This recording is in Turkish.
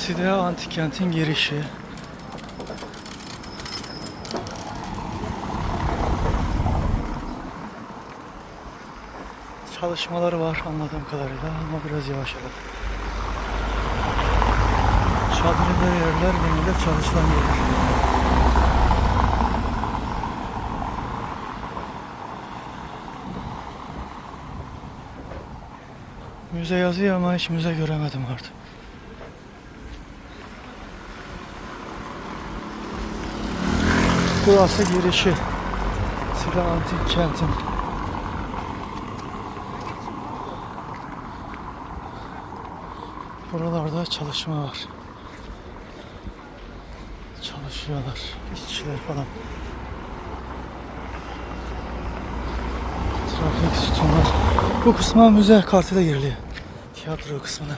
Sidea Antik Kent'in girişi. Çalışmaları var anladığım kadarıyla ama biraz yavaş yavaş. Çadırlı yerler genelde çalışılan yerler. Müze yazıyor ama hiç müze göremedim artık. Burası girişi. Sida Antik Kent'in. Buralarda çalışma var. Çalışıyorlar. işçiler falan. Trafik sütunlar. Bu kısma müze kartıyla giriliyor. Tiyatro kısmına.